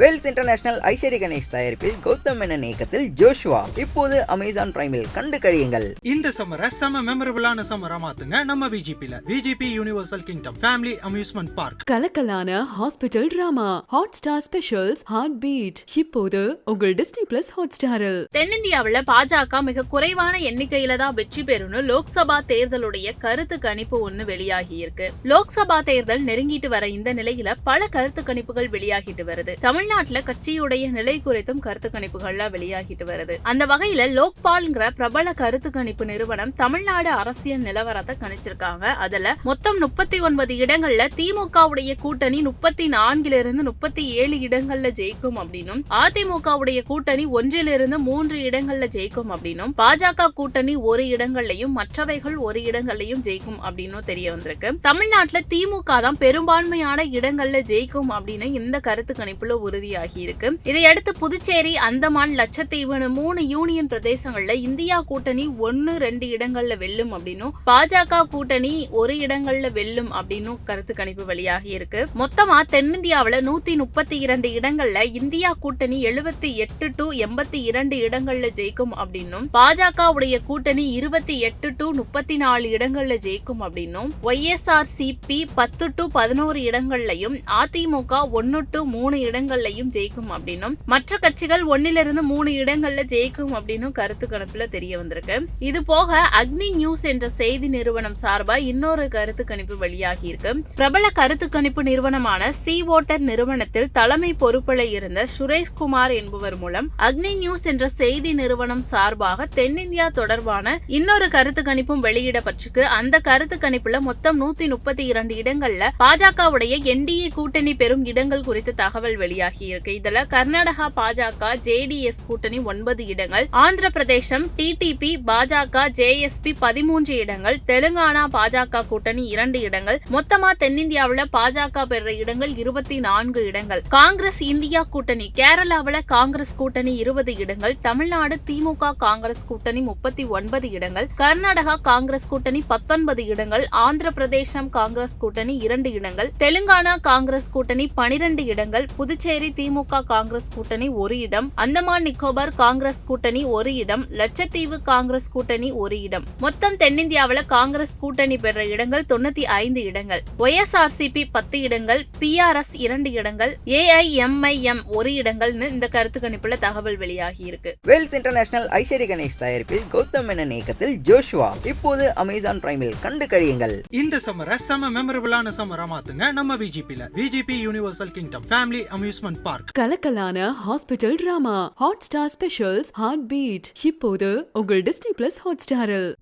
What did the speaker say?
Wales international ஐஸ்வர்ய கணேஷ் தயாரிப்பில் கௌதம் மேனன் இயக்கத்தில் Joshua. இப்போது அமேசான் பிரைமில் கண்டு கழியுங்கள். இந்த சம்மரை செம மெமரபிளான சம்மரா மாத்துங்க நம்ம விஜிபில VGP universal kingdom family amusement park கலக்கலான hospital drama Hotstar specials heart beat இப்போது உங்கள் டிஸ்னி பிளஸ் ஹாட் ஸ்டாரில் தென்னிந்தியாவுல பாஜக மிக குறைவான எண்ணிக்கையில தான் வெற்றி பெறும்னு லோக்சபா தேர்தலுடைய கருத்து கணிப்பு ஒண்ணு வெளியாகி இருக்கு. லோக்சபா தேர்தல் நெருங்கிட்டு வர இந்த நிலையில பல கருத்து கணிப்புகள் வெளியாகிட்டு வருது. தமிழ்நாட்டுல கட்சியுடைய நிலை குறித்தும் கருத்து கணிப்புகள்லாம் வெளியாகிட்டு வருது. அந்த வகையில லோக்பால்ங்கிற பிரபல கருத்து கணிப்பு நிறுவனம் தமிழ்நாடு அரசியல் நிலவரத்தை கணிச்சிருக்காங்க. அதுல மொத்தம் முப்பத்தி ஒன்பது இடங்கள்ல திமுகவுடைய கூட்டணி முப்பத்தி நான்கில இருந்து முப்பத்தி ஏழு இடங்கள்ல ஜெயிக்கும் அப்படின்னும் அதிமுகவுடைய கூட்டணி ஒன்றிலிருந்து மூன்று இடங்கள்ல ஜெயிக்கும் அப்படின்னும் பாஜக கூட்டணி ஒரு இடங்கள்லயும் மற்றவைகள் ஒரு இடங்கள்லயும் ஜெயிக்கும் அப்படின்னு தெரிய வந்திருக்கு. தமிழ்நாட்டுல திமுக தான் பெரும்பான்மையான இடங்கள்ல ஜெயிக்கும் அப்படின்னு இந்த கருத்து கணிப்புல ஒரு உறுதியாகியிருக்கு. இதையடுத்து புதுச்சேரி அந்தமான் லட்சத்தீவுன்னு மூணு யூனியன் பிரதேசங்கள்ல இந்தியா கூட்டணி ஒன்னு ரெண்டு இடங்கள்ல வெல்லும் அப்படின்னும் பாஜக கூட்டணி ஒரு இடங்கள்ல வெல்லும் அப்படின்னும் கருத்து கணிப்பு வெளியாகி இருக்கு மொத்தமா தென்னிந்தியாவில் நூத்தி முப்பத்தி இரண்டு இடங்கள்ல இந்தியா கூட்டணி எழுபத்தி எட்டு டு எண்பத்தி இரண்டு இடங்கள்ல ஜெயிக்கும் அப்படின்னும் பாஜக உடைய கூட்டணி இருபத்தி எட்டு டு முப்பத்தி நாலு இடங்கள்ல ஜெயிக்கும் அப்படின்னும் ஒய்எஸ்ஆர் சிபி பத்து டு பதினோரு இடங்கள்லயும் அதிமுக ஒன்னு டு மூணு இடங்கள்லையும் ஜெயிக்கும் அப்படின்னும். மற்ற கட்சிகள் ஒன்னிலிருந்து மூணு இடங்கள்ல ஜெயிக்கும் அப்படின்னும் கருத்து கணிப்புல தெரிய வந்திருக்கு. இது போக அக்னி நியூஸ் என்ற செய்தி நிறுவனம் சார்பா இன்னொரு கருத்து கணிப்பு வெளியாகி இருக்கு. பிரபல கருத்து கணிப்பு நிறுவனமான சி ஓட்டர் நிறுவனத்தில் தலைமை பொறுப்பில் இருந்த சுரேஷ்குமார் என்பவர் மூலம் அக்னி நியூஸ் என்ற செய்தி நிறுவனம் சார்பாக தென்னிந்தியா தொடர்பான இன்னொரு கருத்து கணிப்பும் வெளியிடப்பட்டிருக்கு. அந்த கருத்து கணிப்புல மொத்தம் நூத்தி முப்பத்தி இரண்டு இடங்கள்ல பாஜகவுடைய என்டிஏ கூட்டணி பெறும் இடங்கள் குறித்த தகவல் வெளியாகி இருக்கு இதுல கர்நாடகா பாஜக ஜேடிஎஸ் கூட்டணி ஒன்பது இடங்கள் ஆந்திர பிரதேசம் டிடிபி பாஜக ஜேஎஸ்பி பதிமூன்று இடங்கள் தெலுங்கானா பாஜக கூட்டணி இரண்டு இடங்கள் மொத்தமா தென்னிந்தியாவுல பாஜக பெற இடங்கள் இருபத்தி நான்கு இடங்கள். காங்கிரஸ் இந்தியா கூட்டணி கேரளாவுல காங்கிரஸ் கூட்டணி இருபது இடங்கள் தமிழ்நாடு திமுக காங்கிரஸ் கூட்டணி முப்பத்தி ஒன்பது இடங்கள் கர்நாடகா காங்கிரஸ் கூட்டணி பத்தொன்பது இடங்கள் ஆந்திர பிரதேசம் காங்கிரஸ் கூட்டணி இரண்டு இடங்கள் தெலுங்கானா காங்கிரஸ் கூட்டணி பனிரெண்டு இடங்கள் புதுச்சேரி திமுக காங்கிரஸ் கூட்டணி ஒரு இடம் அந்தமான் நிக்கோபார் காங்கிரஸ் கூட்டணி ஒரு இடம் லட்சத்தீவு காங்கிரஸ் கூட்டணி ஒரு இடம். மொத்தம் தென்னிந்தியாவுல காங்கிரஸ் கூட்டணி பெற இடங்கள் தொண்ணூத்தி ஐந்து இடங்கள். ஒய்எஸ்ஆர்சிபி பத்து இடங்கள் பிஆர்எஸ் இரண்டு இடங்கள் ஏஐஎம்ஐஎம் ஒரு இடங்கள்னு இந்த கருத்து கணிப்புல தகவல் வெளியாகி இருக்கு. வேல்ஸ் இன்டர்நேஷனல் ஐஸ்வர்ய கணேஷ் தயாரிப்பில் கௌதம் மேனன் இயக்கத்தில் ஜோஷுவா. இப்போது அமேசான் பிரைமில் கண்டு கழியுங்கள். இந்த சம்மரை செம மெமரபிளான சம்மரா மாத்துங்க நம்ம விஜிபில VGP universal kingdom family amusement park கலக்கலான hospital drama. Hotstar specials heart beat இப்போது உங்கள் டிஸ்னி பிளஸ் ஹாட் ஸ்டாரில்